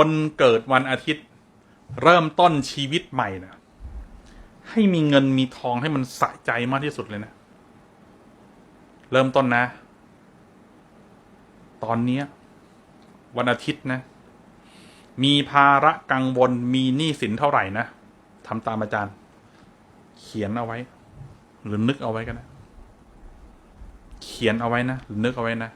คนเกิดวันอาทิตย์ เริ่มต้นชีวิตใหม่นะให้มีเงินมีทองให้มันสะใจมากที่สุดเลยนะ เริ่มต้นนะ ตอนเนี้ยวันอาทิตย์นะ มีภาระกังวลมีหนี้สินเท่าไหร่นะทำตามอาจารย์ เขียนเอาไว้ หรือนึกเอาไว้กันนะ เขียนเอาไว้นะหรือนึกเอาไว้นะ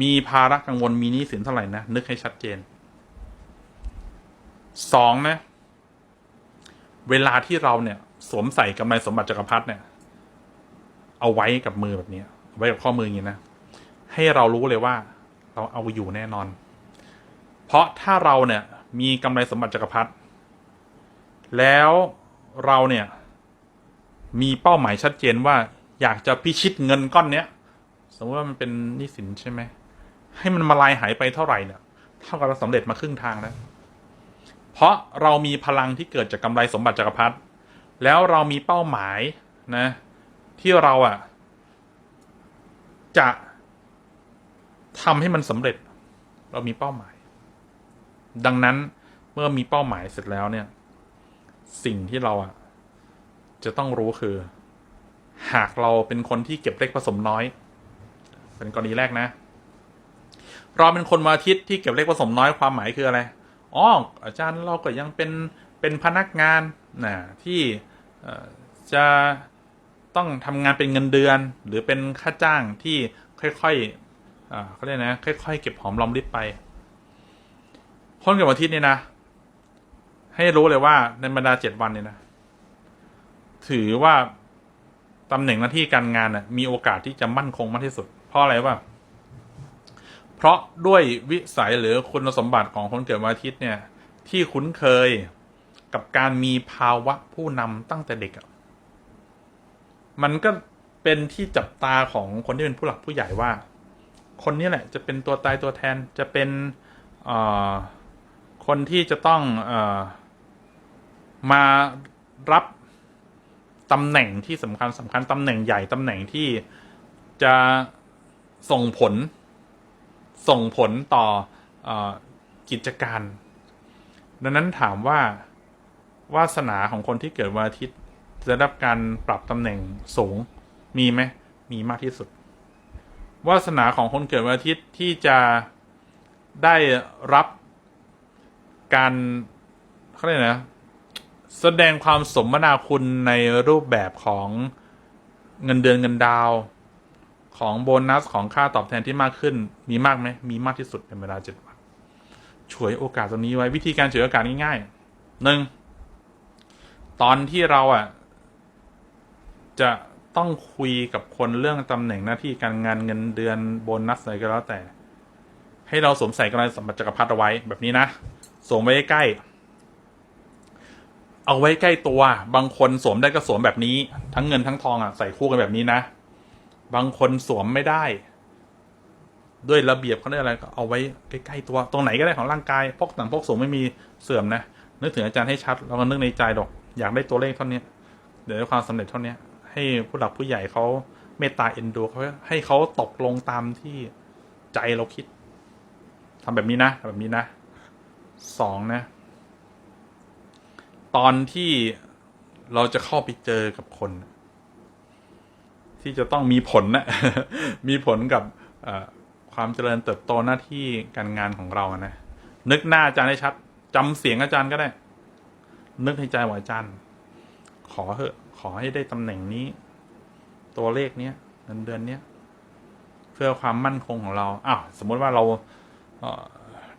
มีภาระกังวลมีหนี้สินเท่าไหร่นะนึกให้ชัดเจน สองนะ เวลาที่เราเนี่ย สวมใส่กำไรสมบัติจักรพรรดิเนี่ย เอาไว้กับมือแบบนี้ไว้กับข้อมืออย่างนี้นะ ให้เรารู้เลยว่า เราเอาอยู่แน่นอน เพราะถ้าเราเนี่ย มีกำไรสมบัติจักรพรรดิแล้วเราเนี่ย มีเป้าหมายชัดเจนว่าอยากจะพิชิตเงินก้อนเนี้ยสมมติว่ามันเป็นหนี้สินใช่ไหมให้มันมาลายหายไปเท่าไหร่เนี่ยเท่ากับเราสำเร็จมาครึ่งทางแล้ว เพราะเรามีพลังที่เกิดจากกำไรสมบัติจักรพรรดิแล้วเรามีเป้าหมายนะ ที่เราอะ่ะจะทำให้มันสำเร็จ เรามีเป้าหมาย ดังนั้นเมื่อมีเป้าหมายเสร็จแล้วเนี่ย สิ่งที่เราอะ่ะจะต้องรู้คือ หากเราเป็นคนที่เก็บเล็กผสมน้อย เป็นกรณีแรกนะ เราเป็นคนวันอาทิตย์ที่เก็บเล็กผสมน้อยความหมายคืออะไร อ๋ออาจารย์เราก็ยังเป็นเป็นพนักงานนะที่จะต้องทำงานเป็นเงินเดือน หรือเป็นค่าจ้างที่ค่อยๆเขาเรียกนะค่อยๆเก็บหอมรอมริบไปคนเกิดวันอาทิตย์นี่นะ ให้รู้เลยว่าในบรรดาเจ็ดวันเนี่ยนะ ถือว่าตำแหน่งหน้าที่การงานน่ะมีโอกาสที่จะมั่นคงมากที่สุด เพราะอะไรวะเพ ราะด้วยวิสัยหรือคุณสมบัติของคนเกิดวันอาทิตย์เนี่ย ที่คุ้นเคยกับการมีภาวะผู้นำตั้งแต่เด็กอะมันก็เป็นที่จับตาของคนที่เป็นผู้หลักผู้ใหญ่ว่า คนนี้แหละ จะเป็นตัวตายตัวแทนจะเป็นคนที่จะต้องอมารับตำแหน่งที่สำคัญสำคัญตำแหน่งใหญ่ตำแหน่งที่จะส่งผล ส่งผลต่อออกิจการ ดังนั้นถามว่าวาสนาของคนที่เกิดวันอาทิตย์จะได้รับการปรับตำแหน่งสูงมีไหมมีมากที่สุด วาสนาของคนเกิดวันอาทิตย์ที่จะได้รับการเขาเรียกนะแสดงความสมนาคุณในรูปแบบของเงินเดือนเงินดาว ของโบนัสของค่าตอบแทนที่มากขึ้น มีมากไหมมีมากที่สุดเป็นเวลาเจ็ดวันฉวยโอกาสตรงนี้ไว้วิธีการฉวยโอกาสง่ายๆหนึ่งตอนที่เราอะ จะต้องคุยกับคนเรื่องตำแหน่งหน้าที่การงานเงินเดือนโบนัสอะไรก็แล้วแต่ ให้เราสวมใส่กำไรสมบัติจักรพรรดิเอาไว้แบบนี้นะสวมไว้ใกล้ เอาไว้ใกล้ตัว บางคนสวมได้ก็สวมแบบนี้ ทั้งเงินทั้งทองอะใส่คู่กันแบบนี้นะ บางคนสวมไม่ได้ ด้วยระเบียบเขาเรียกอะไรก็เอาไว้ใกล้ๆตัว ตรงไหนก็ได้ของร่างกายพกต่างพกสูงไม่มีเสื่อมนะนึกถึงอาจารย์ให้ชัดแล้วก็นึกในใจดอก อยากได้ตัวเลขเท่านี้เดี๋ยวได้ความสำเร็จเท่านี้ให้ผู้หลักผู้ใหญ่เขาเมตตาเอ็นดูเขาให้เขาตกลงตามที่ใจเราคิดทำแบบนี้นะแบบนี้นะสองนะ ตอนที่เราจะเข้าไปเจอกับคน ที่จะต้องมีผลนะมีผลกับความเจริญเติบโตหน้าที่การงานของเรานะ นึกหน้าอาจารย์ให้ชัดจำเสียงอาจารย์ก็ได้ นึกในใจว่าอาจารย์ ขอเถอะ ขอให้ได้ตำแหน่งนี้ ตัวเลขเนี้ยเงินเดือนเนี้ยเพื่อความมั่นคงของเราอ้าวสมมติว่าเราเ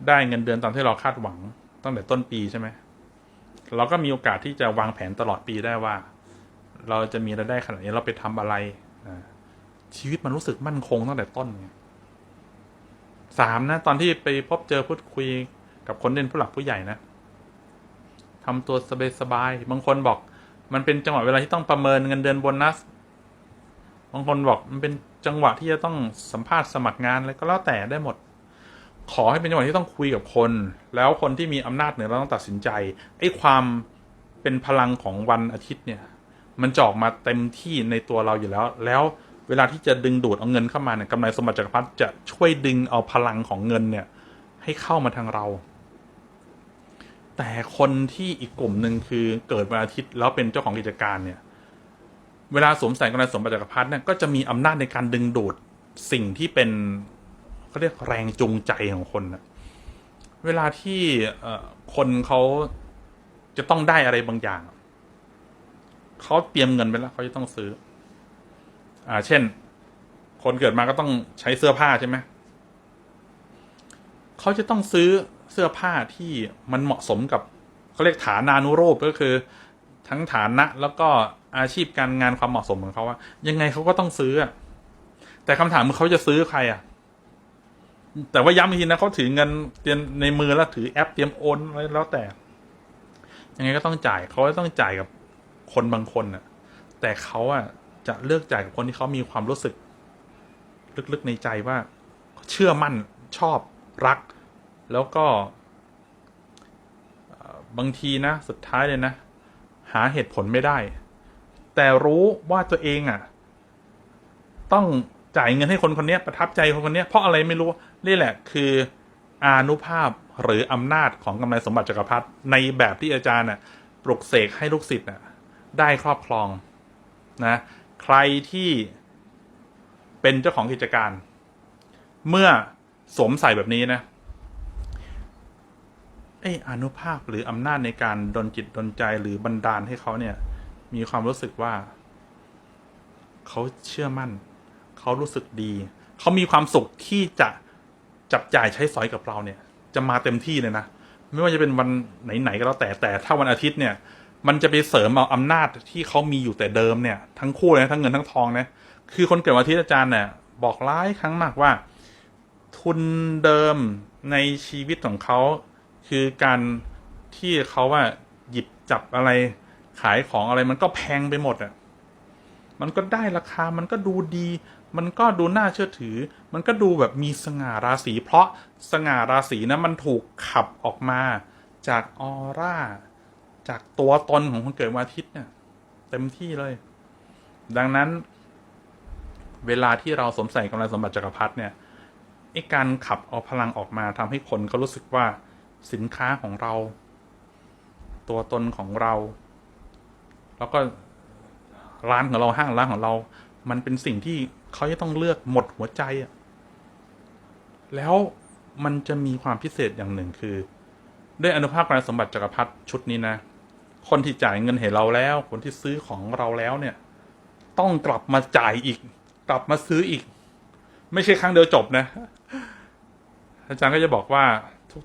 ได้เงินเดือนตามที่เราคาดหวังตั้งแต่ต้นปีใช่ไหมเราก็มีโอกาสที่จะวางแผนตลอดปีได้ว่า เราจะมีรายได้ขนาดนี้เราไปทำอะไร ชีวิตมันรู้สึกมั่นคงตั้งแต่ต้นไงสามนะ ตอนที่ไปพบเจอพูดคุยกับคนเด่นผู้หลักผู้ใหญ่นะทำตัวสบายๆบางคนบอก มันเป็นจังหวะเวลาที่ต้องประเมินเงินเดือนโบนัส บางคนบอกมันเป็นจังหวะที่จะต้องสัมภาษณ์สมัครงานอะไรก็แล้วแต่ได้หมด ขอให้เป็นจังหวะที่ต้องคุยกับคน แล้วคนที่มีอำนาจเหนือเราต้องตัดสินใจไอ้ความเป็นพลังของวันอาทิตย์เนี่ย มันจอกมาเต็มที่ในตัวเราอยู่แล้ว แล้วเวลาที่จะดึงดูดเอาเงินเข้ามาเนี่ยกำไรสมบัติจักรพรรดิจะช่วยดึงเอาพลังของเงินเนี่ย ให้เข้ามาทางเรา แต่คนที่อีกกลุ่มหนึ่งคือเกิดวันอาทิตย์แล้วเป็นเจ้าของกิจการเนี่ย เวลาสวมใส่กำไรสมบัติจักรพรรดิเนี่ยก็จะมีอำนาจในการดึงดูดสิ่งที่เป็นเขาเรียกแรงจูงใจของคนนะเวลาที่คนเขาจะต้องได้อะไรบางอย่าง เขาเตรียมเงินไปแล้วเขาจะต้องซื้อ อ่า เช่น คนเกิดมาก็ต้องใช้เสื้อผ้าใช่ไหมเขาจะต้องซื้อเสื้อผ้าที่มันเหมาะสมกับเขาเรียกฐานานุรูปก็คือ ทั้งฐานะแล้วก็อาชีพการงานความเหมาะสมของเขาว่ายังไงเขาก็ต้องซื้อแต่คำถามคือเขาจะซื้อใครอะ แต่ว่าย้ำอีกทีนะเขาถือเงินเตรียมในมือแล้วถือแอปเตรียมโอนอะไรแล้วแต่ยังไงก็ต้องจ่ายเขาต้องจ่ายกับ คนบางคนอะแต่เขาอะจะเลือกจ่ายกับคนที่เขามีความรู้สึก ลึกๆในใจว่า เชื่อมั่นชอบรัก แล้วก็บางทีนะ สุดท้ายเลยนะ หาเหตุผลไม่ได้ แต่รู้ว่าตัวเองอะ ต้องจ่ายเงินให้คนคนนี้ประทับใจคนคนนี้เพราะอะไรไม่รู้นี่แหละ คืออานุภาพหรืออำนาจของกำไรสมบัติจักรพรรดิในแบบที่อาจารย์น่ะปลุกเสกให้ลูกศิษย์น่ะ ได้ครอบครองนะ ใครที่เป็นเจ้าของกิจการ เมื่อสวมใส่แบบนี้นะไอ้อนุภาพหรืออำนาจในการดนจิตดนใจหรือบันดาลให้เขาเนี่ย มีความรู้สึกว่า เขาเชื่อมั่น เขารู้สึกดี เขามีความสุขที่จะจับจ่ายใช้สอยกับเราเนี่ย จะมาเต็มที่เลยนะ ไม่ว่าจะเป็นวันไหนๆก็แล้วแต่แต่ถ้าวันอาทิตย์เนี่ย มันจะไปเสริมเอาอำนาจที่เขามีอยู่แต่เดิมเนี่ย ทั้งคู่เลยนะทั้งเงินทั้งทองนะคือคนเกิดวันอาทิตย์อาจารย์เนี่ยบอกหลายครั้งมากว่า ทุนเดิมในชีวิตของเขา คือการที่เขาว่าหยิบจับอะไรขายของอะไรมันก็แพงไปหมดอะมันก็ได้ราคา มันก็ดูดี มันก็ดูน่าเชื่อถือ มันก็ดูแบบมีสง่าราศี เพราะสง่าราศีนะมันถูกขับออกมาจากออร่า จากตัวตนของคนเกิดวันอาทิตย์เนี่ย เต็มที่เลย ดังนั้น เวลาที่เราสวมใส่กำลังสมบัติจักรพรรดิเนี่ยไอ้การขับเอาพลังออกมาทำให้คนเขารู้สึกว่าสินค้าของเรา ตัวตนของเรา แล้วก็ร้านของเราห้างร้านของเรา มันเป็นสิ่งที่เขาจะต้องเลือกหมดหัวใจอะแล้วมันจะมีความพิเศษอย่างหนึ่งคือ ด้วยอนุภาพการสมบัติจักรพรรดิชุดนี้นะ คนที่จ่ายเงินให้เราแล้ว คนที่ซื้อของเราแล้วเนี่ย ต้องกลับมาจ่ายอีก กลับมาซื้ออีก ไม่ใช่ครั้งเดียวจบนะ อาจารย์ก็จะบอกว่า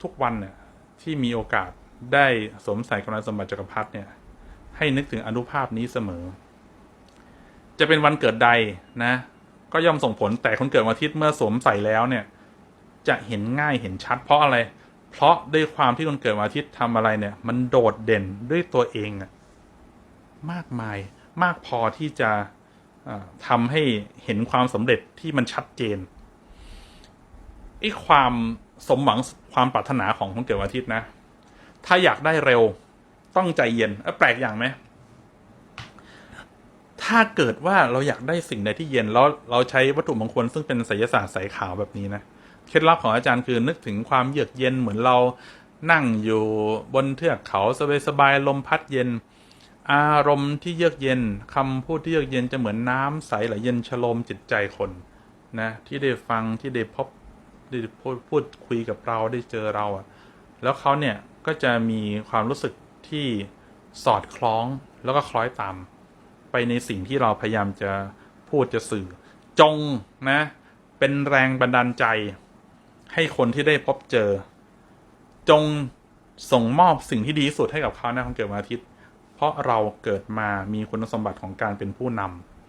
ทุกๆวันเนี่ย ที่มีโอกาสได้สวมใส่กำลังสมบัติจักรพรรดิเนี่ย ให้นึกถึงอนุภาพนี้เสมอ จะเป็นวันเกิดใดนะ ก็ย่อมส่งผลแต่คนเกิดวันอาทิตย์เมื่อสวมใส่แล้วเนี่ย จะเห็นง่ายเห็นชัดเพราะอะไร เพราะด้วยความที่คนเกิดวันอาทิตย์ทำอะไรเนี่ย มันโดดเด่นด้วยตัวเองอะมากมายมากพอที่จะทำให้เห็นความสำเร็จที่มันชัดเจนไอ้ความสมหวังความปรารถนาของคนเกิดวันอาทิตย์นะ ถ้าอยากได้เร็วต้องใจเย็นแปลกอย่างไหมถ้าเกิดว่าเราอยากได้สิ่งใดที่เย็นแล้วเราใช้วัตถุมงคลซึ่งเป็นไสยศาสตร์สายขาวแบบนี้นะ เคล็ดลับของอาจารย์คือนึกถึงความเยือกเย็นเหมือนเรานั่งอยู่บนเทือกเขาสบายๆลมพัดเย็น อารมณ์ที่เยือกเย็นคำพูดที่เยือกเย็นจะเหมือนน้ำใสไหลเย็นชโลมจิตใจคนนะที่ได้ฟังที่ได้พบได้พูดพูดคุยกับเราได้เจอเราอะแล้วเขาเนี่ยก็จะมีความรู้สึกที่สอดคล้องแล้วก็คล้อยตามไปในสิ่งที่เราพยายามจะพูดจะสื่อ จงนะ เป็นแรงบันดาลใจ ให้คนที่ได้พบเจอ จงส่งมอบสิ่งที่ดีที่สุดให้กับเขาในะคนเกิดวันอาทิตย์ เพราะเราเกิดมามีคุณสมบัติของการเป็นผู้น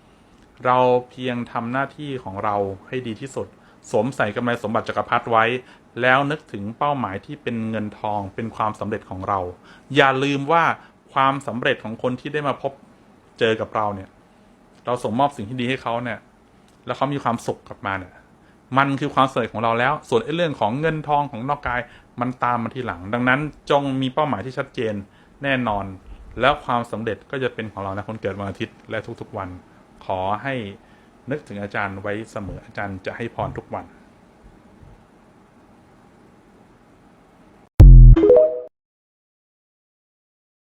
ำเราเพียงทำหน้าที่ของเราให้ดีที่สุด สวมใส่กำไรสมบัติจักรพรรดิไว้ แล้วนึกถึงเป้าหมายที่เป็นเงินทองเป็นความสำเร็จของเรา อย่าลืมว่าความสำเร็จของคนที่ได้มาพบเจอกับเราเนี่ย เราส่งมอบสิ่งที่ดีให้เขาเนี่ย แล้วเขามีความสุขกลับมาเนี่ย มันคือความสำเร็จของเราแล้ว ส่วนเรื่องของเงินทองของนอกกายมันตามมาทีหลัง ดังนั้นจงมีเป้าหมายที่ชัดเจนแน่นอน แล้วความสำเร็จก็จะเป็นของเรานะคนเกิดวันอาทิตย์และทุกๆวัน ขอให้นึกถึงอาจารย์ไว้เสมออาจารย์จะให้พรทุกวัน